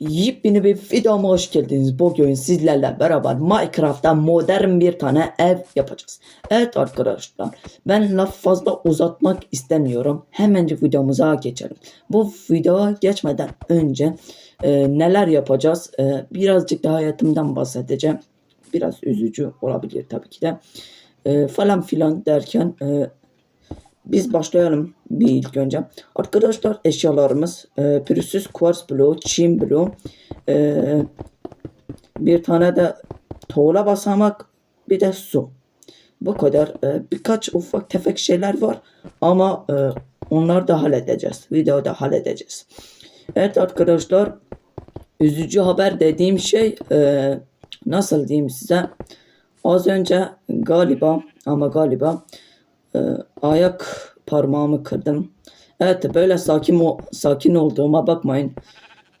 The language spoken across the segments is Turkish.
Yepyeni bir videoma hoş geldiniz. Bugün sizlerle beraber Minecraft'ta modern bir tane ev yapacağız. Evet arkadaşlar ben laf fazla uzatmak istemiyorum. Hemencik videomuza geçelim. Bu videoya geçmeden önce e, neler yapacağız? E, birazcık da hayatımdan bahsedeceğim. Biraz üzücü olabilir tabii ki de. E, falan filan derken e, biz başlayalım bir ilk önce. Arkadaşlar eşyalarımız e, pürüzsüz quartz bloğu, çim bloğu, e, bir tane de tuğla basamak, bir de su. Bu kadar. E, birkaç ufak tefek şeyler var ama e, onları da halledeceğiz. Videoda halledeceğiz. Evet arkadaşlar üzücü haber dediğim şey e, nasıl diyeyim size az önce galiba ama galiba e, ayak parmağımı kırdım. Evet böyle sakin o, sakin olduğuma bakmayın.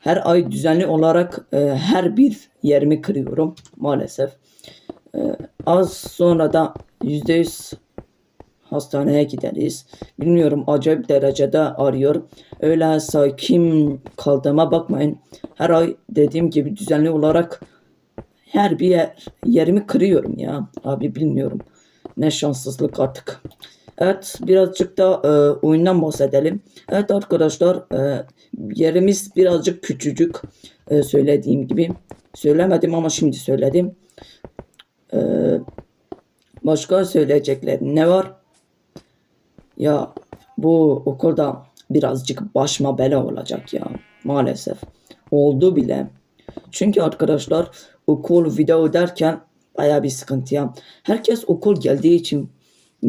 Her ay düzenli olarak e, her bir yerimi kırıyorum maalesef. E, az sonra da %100 hastaneye gideriz. Bilmiyorum acayip derecede arıyor. Öyle sakin kaldığıma bakmayın. Her ay dediğim gibi düzenli olarak her bir yer, yerimi kırıyorum ya. Abi bilmiyorum. Ne şanssızlık artık. Evet birazcık da e, oyundan bahsedelim. Evet arkadaşlar e, yerimiz birazcık küçücük e, söylediğim gibi. Söylemedim ama şimdi söyledim. E, başka söyleyeceklerim ne var? Ya bu okulda birazcık başıma bela olacak ya maalesef. Oldu bile. Çünkü arkadaşlar okul video derken baya bir sıkıntı ya. Herkes okul geldiği için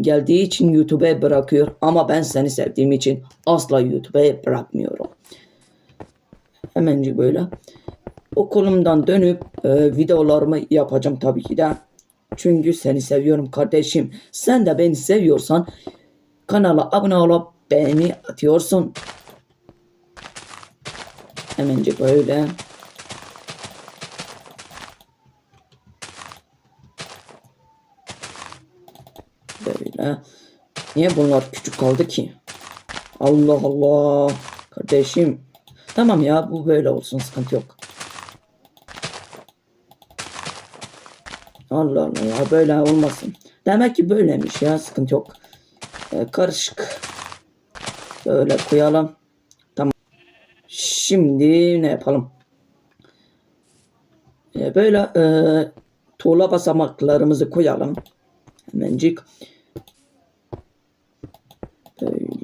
geldiği için YouTube'a bırakıyor ama ben seni sevdiğim için asla YouTube'a bırakmıyorum. Hemencik böyle. Okulumdan dönüp e, videolarımı yapacağım tabii ki de. Çünkü seni seviyorum kardeşim. Sen de beni seviyorsan kanala abone olup beğeni atıyorsun. Hemencik böyle. Böyle. Niye bunlar küçük kaldı ki? Allah Allah. Kardeşim. Tamam ya bu böyle olsun sıkıntı yok. Allah Allah ya böyle olmasın. Demek ki böylemiş ya sıkıntı yok. Ee, karışık. Böyle koyalım. Tamam. Şimdi ne yapalım? Ee, böyle e, tuğla basamaklarımızı koyalım. Hemencik.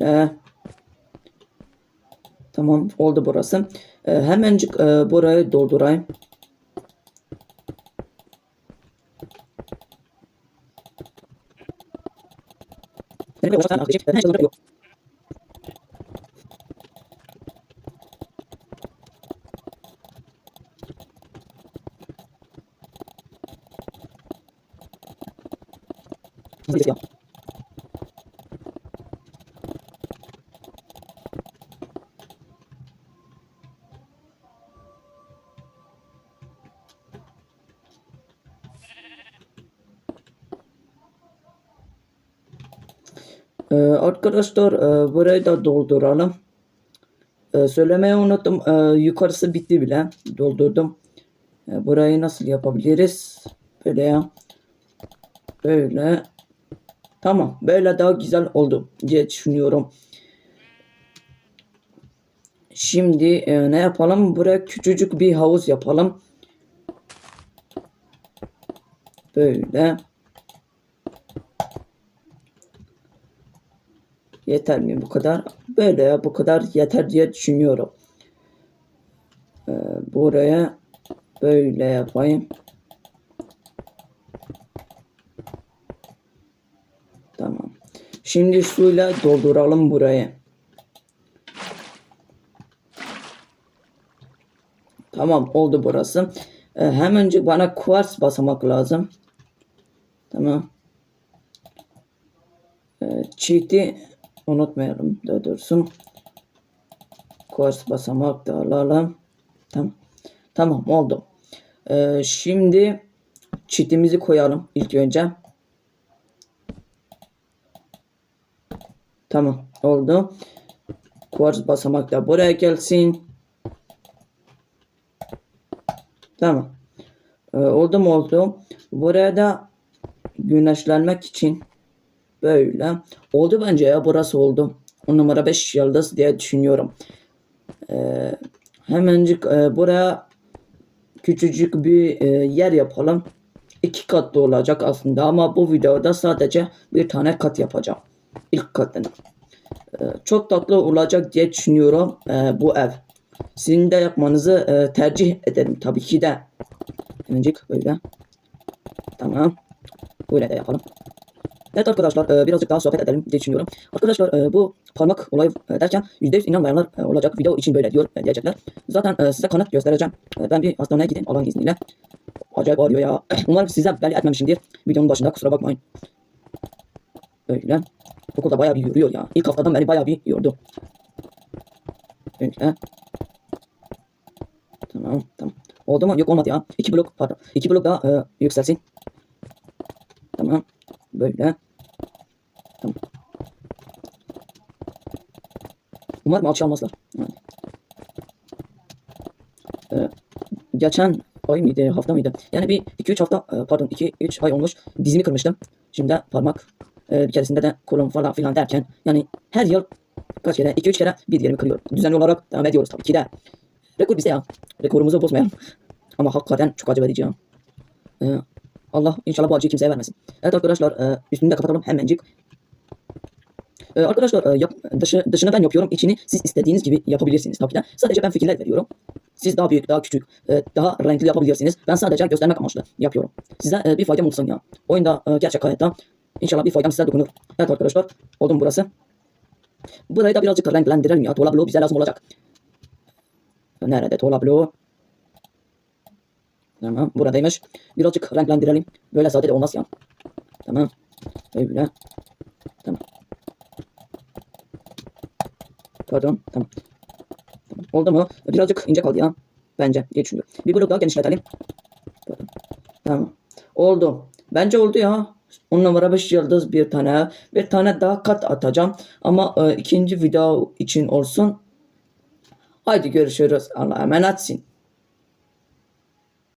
Böyle. Tamam oldu burası. Ee, hemencik e, burayı doldurayım. Ee, arkadaşlar e, burayı da dolduralım. Ee, söylemeyi unuttum. Ee, yukarısı bitti bile. Doldurdum. Ee, burayı nasıl yapabiliriz? Böyle ya. Böyle. Tamam. Böyle daha güzel oldu diye düşünüyorum. Şimdi e, ne yapalım? Buraya küçücük bir havuz yapalım. Böyle. Yeter mi bu kadar? Böyle ya bu kadar yeter diye düşünüyorum. Ee, buraya böyle yapayım. Tamam. Şimdi suyla dolduralım burayı. Tamam oldu burası. Ee, hemencik bana kuvars basamak lazım. Tamam. Ee, çiğti unutmayalım da dursun. Kuvars basamak da alalım. Tamam. Tamam oldu. Ee, şimdi çitimizi koyalım ilk önce. Tamam oldu. Kuvars basamak da buraya gelsin. Tamam. Ee, oldu mu oldu. Buraya da güneşlenmek için böyle. Oldu bence ya burası oldu. On numara 5 yıldız diye düşünüyorum. Ee, hemencik e, buraya küçücük bir e, yer yapalım. İki katlı olacak aslında ama bu videoda sadece bir tane kat yapacağım. İlk katını. Ee, çok tatlı olacak diye düşünüyorum e, bu ev. Sizin de yapmanızı e, tercih ederim tabii ki de. Hemencik böyle. Tamam. Böyle de yapalım. Evet arkadaşlar e, birazcık daha sohbet edelim diye düşünüyorum. Arkadaşlar e, bu parmak olayı e, derken %100 inanmayanlar olacak video için böyle diyor diyecekler. Zaten size kanıt göstereceğim. Ben bir hastaneye gideyim Allah'ın izniyle. Acayip ağrıyor ya. Umarım size belli etmemişimdir. Videonun başında kusura bakmayın. Böyle. Okulda bayağı bir yoruyor ya. İlk haftadan beri bayağı bir yordu. Böyle. Tamam tamam. Oldu mu? Yok olmadı ya. İki blok pardon. İki blok daha e, yükselsin. Böyle. Tamam. Umarım alçı almazlar. Yani. Ee, geçen ay mıydı, hafta mıydı? Yani bir 2-3 hafta, e, pardon 2-3 ay olmuş dizimi kırmıştım. Şimdi parmak, e, bir keresinde de kolum falan filan derken yani her yıl kaç kere, 2-3 kere bir yerimi kırıyorum. Düzenli olarak devam ediyoruz tabii ki de. Rekor bize ya. Rekorumuzu bozmayalım. Ama hakikaten çok acı verici ya. Ee, Allah inşallah bu acıyı kimseye vermesin. Evet arkadaşlar e, üstünü de kapatalım hemencik. Ee, arkadaşlar e, yap, dışı, dışını ben yapıyorum. içini siz istediğiniz gibi yapabilirsiniz tabii ki de. Sadece ben fikirler veriyorum. Siz daha büyük, daha küçük, e, daha renkli yapabilirsiniz. Ben sadece göstermek amaçlı yapıyorum. Size e, bir faydam olsun ya. Oyunda e, gerçek hayatta inşallah bir faydam size dokunur. Evet arkadaşlar oldu mu burası? Burayı da birazcık renklendirelim ya. Tuğla bloğu bize lazım olacak. Nerede tuğla bloğu? Tamam buradaymış. Birazcık renklendirelim. Böyle sade de olmaz ya. Tamam. Böyle. Tamam. Pardon. Tamam. tamam. Oldu mu? Birazcık ince kaldı ya. Bence diye düşünüyorum. Bir blok daha genişletelim. Pardon. Tamam. Oldu. Bence oldu ya. 10 numara 5 yıldız bir tane. Bir tane daha kat atacağım. Ama e, ikinci video için olsun. Haydi görüşürüz. Allah'a emanetsin.